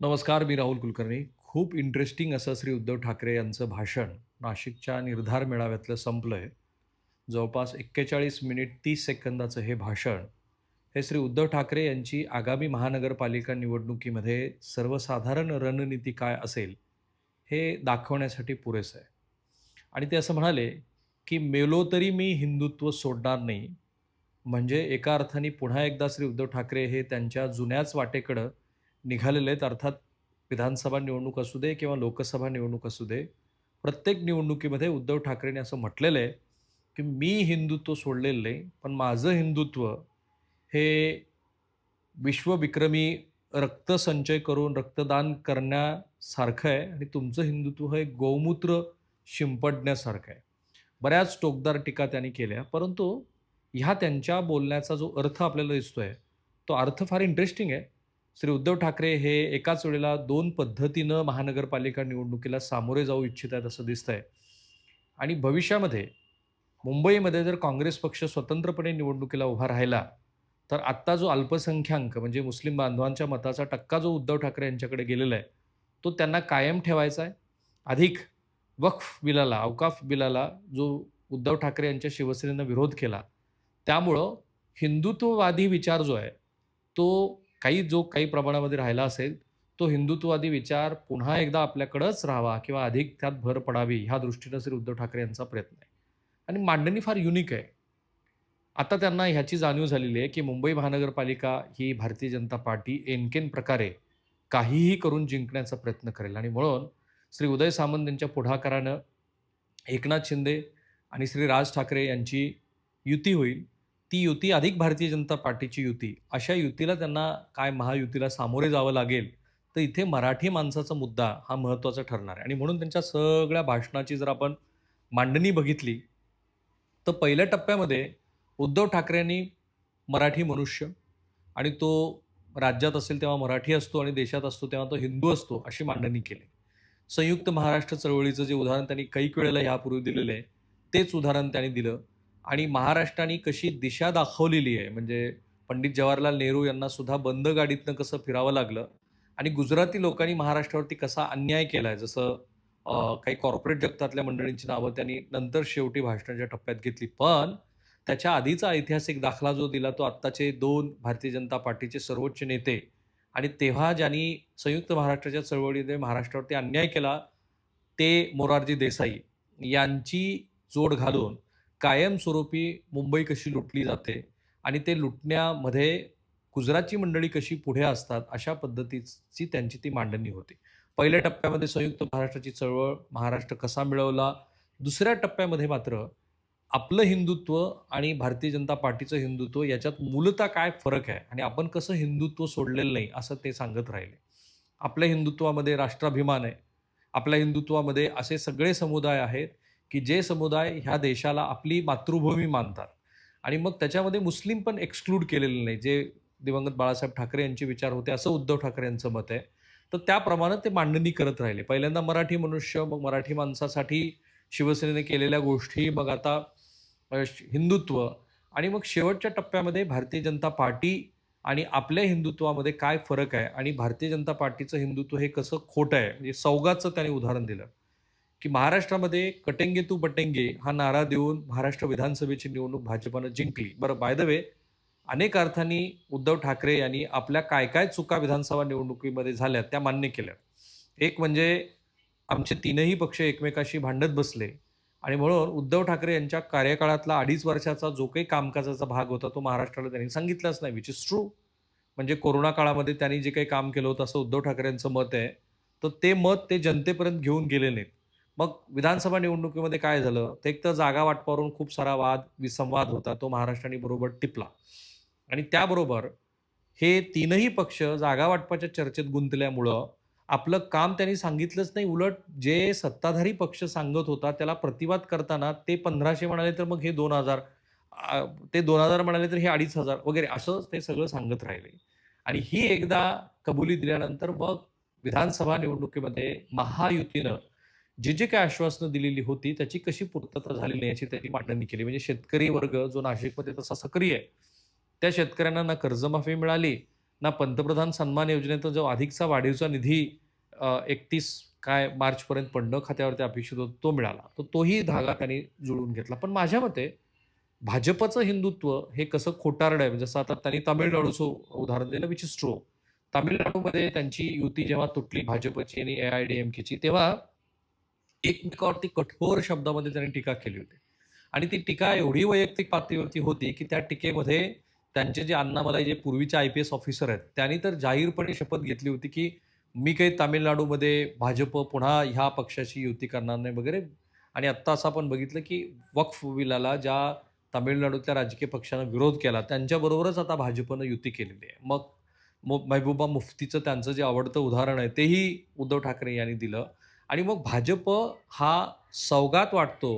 नमस्कार मी राहुल कुलकर्णी. खूप इंटरेस्टिंग असं श्री उद्धव ठाकरे यांचं भाषण नाशिकच्या निर्धार मेळाव्यातलं संपलं आहे जवळपास एक्केचाळीस मिनिट तीस सेकंदाचं हे भाषण हे श्री उद्धव ठाकरे यांची आगामी महानगरपालिका निवडणुकीमध्ये सर्वसाधारण रणनीती काय असेल हे दाखवण्यासाठी पुरेसं आहे. आणि ते असं म्हणाले की मेलो तरी मी हिंदुत्व सोडणार नाही. म्हणजे एका अर्थाने पुन्हा एकदा श्री उद्धव ठाकरे हे त्यांच्या जुन्याच वाटेकडं निघालेले आहेत. अर्थात विधानसभा निवडणूक असू दे किंवा लोकसभा निवडणूक असू दे प्रत्येक निवडणुकीमध्ये उद्धव ठाकरेंनी असं म्हटलेलं आहे की मी हिंदुत्व सोडलेलं नाही पण माझं हिंदुत्व हे विश्वविक्रमी रक्तसंचय करून रक्तदान करण्यासारखं आहे आणि तुमचं हिंदुत्व हे गोमूत्र शिंपडण्यासारखं आहे. बऱ्याच टोकदार टीका त्यांनी केल्या परंतु ह्या त्यांच्या बोलण्याचा जो अर्थ आपल्याला दिसतो आहे तो अर्थ फार इंटरेस्टिंग आहे. श्री उद्धव ठाकरे हे एकाच वेळेला दोन पद्धतीनं महानगरपालिका निवडणुकीला सामोरे जाऊ इच्छित आहेत असं दिसतंय. आणि भविष्यामध्ये मुंबईमध्ये जर काँग्रेस पक्ष स्वतंत्रपणे निवडणुकीला उभा राहिला तर आत्ता जो अल्पसंख्याक म्हणजे मुस्लिम बांधवांच्या मताचा टक्का जो उद्धव ठाकरे यांच्याकडे गेलेला आहे तो त्यांना कायम ठेवायचा आहे. अधिक वक्फ बिलाला अवकाफ बिलाला जो उद्धव ठाकरे यांच्या शिवसेनेनं विरोध केला त्यामुळं हिंदुत्ववादी विचार जो आहे तो काही जो काही प्रमाणामध्ये राहिला असेल तो हिंदुत्ववादी विचार पुन्हा एकदा आपल्याकडंच राहावा किंवा अधिक त्यात भर पडावी ह्या दृष्टीनं श्री उद्धव ठाकरे यांचा प्रयत्न आहे. आणि मांडणी फार युनिक आहे. आता त्यांना ह्याची जाणीव झालेली आहे की मुंबई महानगरपालिका ही भारतीय जनता पार्टी एनकेन प्रकारे काहीही करून जिंकण्याचा प्रयत्न करेल. आणि म्हणून श्री उदय सामंत यांच्या पुढाकारानं एकनाथ शिंदे आणि श्री राज ठाकरे यांची युती होईल. ती युती अधिक भारतीय जनता पार्टीची युती. अशा युतीला त्यांना काय महायुतीला सामोरे जावं लागेल तर इथे मराठी माणसाचा मुद्दा हा महत्त्वाचा ठरणार आहे. आणि म्हणून त्यांच्या सगळ्या भाषणाची जर आपण मांडणी बघितली तर पहिल्या टप्प्यामध्ये उद्धव ठाकरेंनी मराठी मनुष्य आणि तो राज्यात असेल तेव्हा मराठी असतो आणि देशात असतो तेव्हा तो हिंदू असतो अशी मांडणी केली. संयुक्त महाराष्ट्र चळवळीचं जे उदाहरण त्यांनी कैक वेळेला ह्यापूर्वी दिलेलं आहे तेच उदाहरण त्यांनी दिलं. आणि महाराष्ट्राने कशी दिशा दाखवलेली आहे म्हणजे पंडित जवाहरलाल नेहरू यांना सुद्धा बंद गाडीतनं कसं फिरावं लागलं आणि गुजराती लोकांनी महाराष्ट्रावरती कसा अन्याय केला आहे जसं काही कॉर्पोरेट जगतातल्या मंडळींची नावं त्यांनी नंतर शेवटी भाषणाच्या टप्प्यात घेतली पण त्याच्या आधीचा ऐतिहासिक दाखला जो दिला तो आत्ताचे दोन भारतीय जनता पार्टीचे सर्वोच्च नेते आणि तेव्हा ज्यांनी संयुक्त महाराष्ट्राच्या चळवळीमध्ये महाराष्ट्रावरती अन्याय केला ते मोरारजी देसाई यांची जोड घालून कायमस्वरूपी मुंबई कशी लुटली जाते आणि ते लुटण्यामध्ये गुजरातची मंडळी कशी पुढे असतात अशा पद्धतीची त्यांची ती मांडणी होती. पहिल्या टप्प्यामध्ये संयुक्त महाराष्ट्राची चळवळ महाराष्ट्र कसा मिळवला? दुसऱ्या टप्प्यामध्ये मात्र आपलं हिंदुत्व आणि भारतीय जनता पार्टीचं हिंदुत्व याच्यात मूलतः काय फरक आहे आणि आपण कसं हिंदुत्व सोडलेलं नाही असं ते सांगत राहिले. आपल्या हिंदुत्वामध्ये राष्ट्राभिमान आहे. आपल्या हिंदुत्वामध्ये असे सगळे समुदाय आहेत की जे समुदाय ह्या देशाला आपली मातृभूमी मानतात. आणि मग त्याच्यामध्ये मुस्लिम पण एक्सक्लूड केलेले नाही. जे दिवंगत बाळासाहेब ठाकरे यांचे विचार होते असं उद्धव ठाकरे यांचं मत आहे. तर त्याप्रमाणे ते मांडणी करत राहिले. पहिल्यांदा मराठी मनुष्य मग मराठी माणसासाठी शिवसेनेने केलेल्या गोष्टी मग आता श- हिंदुत्व आणि मग शेवटच्या टप्प्यामध्ये भारतीय जनता पार्टी आणि आपल्या हिंदुत्वामध्ये काय फरक आहे आणि भारतीय जनता पार्टीचं हिंदुत्व हे कसं खोटं आहे म्हणजे सौगाचं त्याने उदाहरण दिलं. की महाराष्ट्रामध्ये कटेंगे तू बटेंगे हा नारा देऊन महाराष्ट्र विधानसभेची निवडणूक भाजपानं जिंकली. बरं बाय द वे अनेक अर्थांनी उद्धव ठाकरे यांनी आपल्या काय काय चुका विधानसभा निवडणुकीमध्ये झाल्या त्या मान्य केल्या एक म्हणजे आमचे तीनही पक्ष एकमेकाशी भांडत बसले आणि म्हणून उद्धव ठाकरे यांच्या कार्यकाळातला अडीच वर्षाचा जो काही कामकाजाचा भाग होता तो महाराष्ट्राला त्यांनी सांगितलाच नाही विच इज ट्रू म्हणजे कोरोना काळामध्ये त्यांनी जे काही काम केलं होतं असं उद्धव ठाकरे यांचं मत आहे तर ते मत ते जनतेपर्यंत घेऊन गेले नाहीत. मग विधानसभा निवडणुकीमध्ये काय झालं? तर एक तर जागा वाटपावरून खूप सारा वाद विसंवाद होता. तो महाराष्ट्राने बरोबर टिपला. आणि त्याबरोबर हे तीनही पक्ष जागा वाटपाच्या चर्चेत गुंतल्यामुळं आपलं काम त्यांनी सांगितलंच नाही. उलट जे सत्ताधारी पक्ष सांगत होता त्याला प्रतिवाद करताना ते पंधराशे म्हणाले तर मग हे दोन हजार ते दोन हजार म्हणाले तर हे अडीच हजार वगैरे असं ते सगळं सांगत राहिले. आणि ही एकदा कबुली दिल्यानंतर मग विधानसभा निवडणुकीमध्ये महायुतीनं जी जी काही आश्वासनं दिलेली होती त्याची कशी पूर्तता झालेली नाही याची त्यांनी मांडणी केली. म्हणजे शेतकरी वर्ग जो नाशिकमध्ये तसा सक्रिय आहे त्या शेतकऱ्यांना ना कर्जमाफी मिळाली ना पंतप्रधान सन्मान योजनेचा जो अधिकचा वाढीवचा निधी एकतीस काय मार्चपर्यंत पडणं खात्यावरती अपेक्षित होतो तो मिळाला. तर तोही धागा त्यांनी जुळवून घेतला. पण माझ्या मते भाजपचं हिंदुत्व हे कसं खोटारड आहे म्हणजे जसं आता त्यांनी तामिळनाडूचं उदाहरण दिलं विच इज ट्रो तामिळनाडूमध्ये त्यांची युती जेव्हा तुटली भाजपची आणि ए आय डी एम केची तेव्हा एकमेकावरती कठोर शब्दामध्ये त्यांनी टीका केली होती. आणि ती टीका एवढी वैयक्तिक पातळीवरती होती की त्या टीकेमध्ये त्यांचे जे अण्णामलाई जे पूर्वीचे आय पी एस ऑफिसर आहेत त्यांनी तर जाहीरपणे शपथ घेतली होती की मी काही तामिळनाडूमध्ये भाजप पुन्हा ह्या पक्षाशी युती करणार नाही वगैरे. आणि आत्ता असं आपण बघितलं की वक्फ बिलाला ज्या तामिळनाडूतल्या राजकीय पक्षानं विरोध केला त्यांच्याबरोबरच आता भाजपनं युती केलेली आहे. मग मग महबूबा मुफ्तीचं त्यांचं जे आवडतं उदाहरण आहे तेही उद्धव ठाकरे यांनी दिलं. आणि मग भाजप हा सौगात वाटतो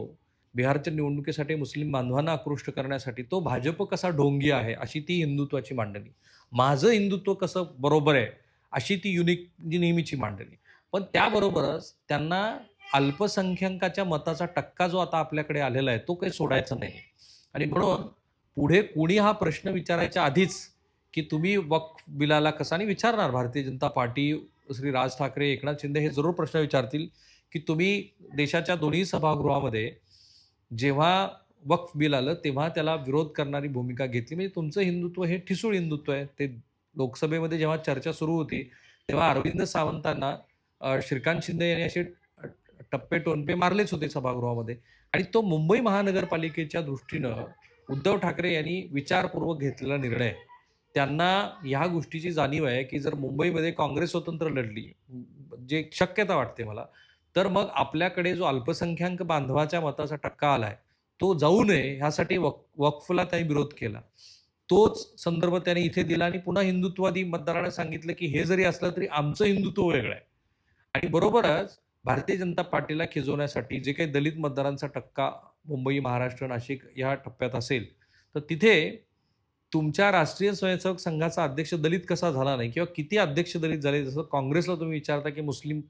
बिहारच्या निवडणुकीसाठी मुस्लिम बांधवांना आकृष्ट करण्यासाठी. तो भाजप कसा ढोंगी आहे अशी ती हिंदुत्वाची मांडणी. माझं हिंदुत्व कसं बरोबर आहे अशी ती युनिक नेहमीची मांडणी. पण त्याबरोबरच त्यांना अल्पसंख्याकाच्या मताचा टक्का जो आता आपल्याकडे आलेला आहे तो काही सोडायचा नाही. आणि म्हणून पुढे कुणी हा प्रश्न विचारायच्या आधीच की तुम्ही वक्फ बिलाला कसा आणि विचारणार? भारतीय जनता पार्टी श्री राज ठाकरे एकनाथ शिंदे हे जरूर प्रश्न विचारतील की तुम्ही देशाच्या दोन्ही सभागृहामध्ये जेव्हा वक्फ बिल आलं तेव्हा त्याला विरोध करणारी भूमिका घेतली. म्हणजे तुमचं हिंदुत्व हे ठिसूळ हिंदुत्व आहे. ते लोकसभेमध्ये जेव्हा चर्चा सुरू होती तेव्हा अरविंद सावंतांना श्रीकांत शिंदे यांनी असे टप्पे टोनपे मारलेच होते सभागृहामध्ये. आणि तो मुंबई महानगरपालिकेच्या दृष्टीनं उद्धव ठाकरे यांनी विचारपूर्वक घेतलेला निर्णय त्यांना ह्या गोष्टीची जाणीव आहे की जर मुंबईमध्ये काँग्रेस स्वतंत्र लढली जे शक्यता वाटते मला तर मग आपल्याकडे जो अल्पसंख्याक बांधवाच्या मताचा टक्का आलाय तो जाऊ नये ह्यासाठी वक वक्फला त्यांनी विरोध केला. तोच संदर्भ त्याने इथे दिला आणि पुन्हा हिंदुत्वादी मतदारांना सांगितलं की हे जरी असलं तरी आमचं हिंदुत्व वेगळं आहे. आणि बरोबरच भारतीय जनता पार्टीला खिजवण्यासाठी जे काही दलित मतदारांचा टक्का मुंबई महाराष्ट्र नाशिक या टप्प्यात असेल तर तिथे तुमच्या राष्ट्रीय स्वयंसेवक संघाचा अध्यक्ष दलित कसा झाला नाही? किंवा किती अध्यक्ष दलित झाले? जसं काँग्रेसला तुम्ही विचारता की मुस्लिम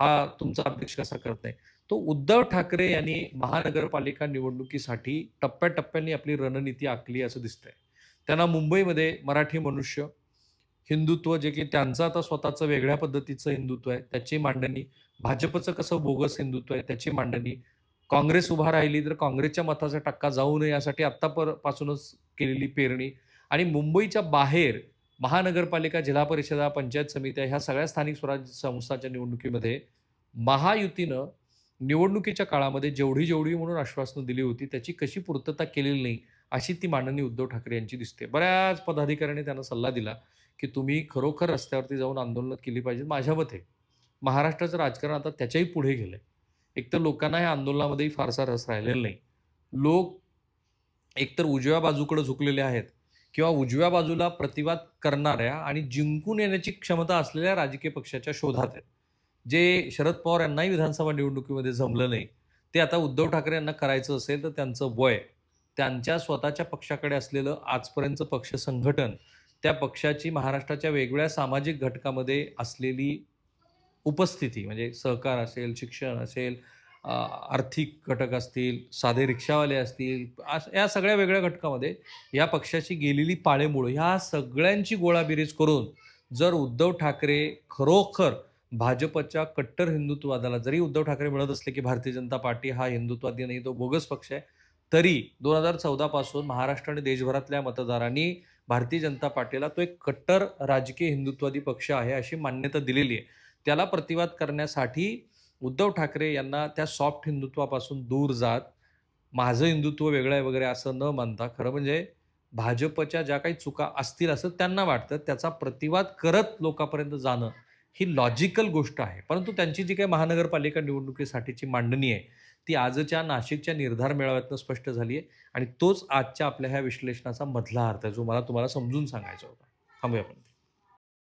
हा तुमचा अध्यक्ष कसा करत नाही? तो उद्धव ठाकरे यांनी महानगरपालिका निवडणुकीसाठी टप्प्याटप्प्याने आपली रणनीती आखली असं दिसतंय. त्यांना मुंबईमध्ये मराठी मनुष्य हिंदुत्व जे की त्यांचं आता स्वतःचं वेगळ्या पद्धतीचं हिंदुत्व आहे त्याची मांडणी भाजपचं कसं बोगस हिंदुत्व आहे त्याची मांडणी. काँग्रेस उभा राहिली तर काँग्रेसच्या मताचा टक्का जाऊ नये यासाठी आत्तापासूनच केलेली पेरणी. आणि मुंबईच्या बाहेर महानगरपालिका जिल्हा परिषदा पंचायत समित्या ह्या सगळ्या स्थानिक स्वराज्य संस्थांच्या निवडणुकीमध्ये महायुतीनं निवडणुकीच्या काळामध्ये जेवढी जेवढी म्हणून आश्वासनं दिली होती त्याची कशी पूर्तता केलेली नाही अशी ती मांडणी उद्धव ठाकरे यांची दिसते. बऱ्याच पदाधिकाऱ्यांनी त्यांना सल्ला दिला की तुम्ही खरोखर रस्त्यावरती जाऊन आंदोलन केली पाहिजे. माझ्या मते महाराष्ट्राचं राजकारण आता त्याच्याही पुढे गेलं आहे एकतर लोकांना या आंदोलनामध्येही फारसा रस राहिलेला नाही. लोक एकतर उजव्या बाजूकडे झुकलेले आहेत किंवा उजव्या बाजूला प्रतिवाद करणाऱ्या आणि जिंकून येण्याची क्षमता असलेल्या राजकीय पक्षाच्या शोधात आहेत. जे शरद पवार यांनाही विधानसभा निवडणुकीमध्ये जमलं नाही ते आता उद्धव ठाकरे यांना करायचं असेल तर त्यांचं वय त्यांच्या स्वतःच्या पक्षाकडे असलेलं आजपर्यंतचं पक्ष संघटन त्या पक्षाची महाराष्ट्राच्या वेगवेगळ्या सामाजिक घटकामध्ये असलेली उपस्थिती म्हणजे सहकार असेल शिक्षण असेल आर्थिक घटक असतील साधे रिक्षावाले असतील या सगळ्या वेगळ्या घटकामध्ये या पक्षाची गेलेली पाळेमुळं ह्या सगळ्यांची गोळाबिरीज करून जर उद्धव ठाकरे खरोखर भाजपच्या कट्टर हिंदुत्ववादाला जरी उद्धव ठाकरे म्हणत असले की भारतीय जनता पार्टी हा हिंदुत्वादी नाही तो बोगस पक्ष आहे तरी दोन हजार चौदापासून महाराष्ट्र आणि देशभरातल्या मतदारांनी भारतीय जनता पार्टीला तो एक कट्टर राजकीय हिंदुत्वादी पक्ष आहे अशी मान्यता दिलेली आहे. त्याला प्रतिवाद करण्यासाठी उद्धव ठाकरे यांना त्या सॉफ्ट हिंदुत्वापासून दूर जात माझं हिंदुत्व वेगळं आहे वगैरे असं न मानता खरं म्हणजे भाजपच्या ज्या काही चुका असतील असं त्यांना वाटतं त्याचा प्रतिवाद करत लोकांपर्यंत जाणं ही लॉजिकल गोष्ट आहे. परंतु त्यांची जी काही महानगरपालिका निवडणुकीसाठीची मांडणी आहे ती आजच्या नाशिकच्या निर्धार मेळाव्यातनं स्पष्ट झाली आहे आणि तोच आजच्या आपल्या ह्या विश्लेषणाचा मधला अर्थ आहे जो मला तुम्हाला समजून सांगायचा होता. थांबूया आपण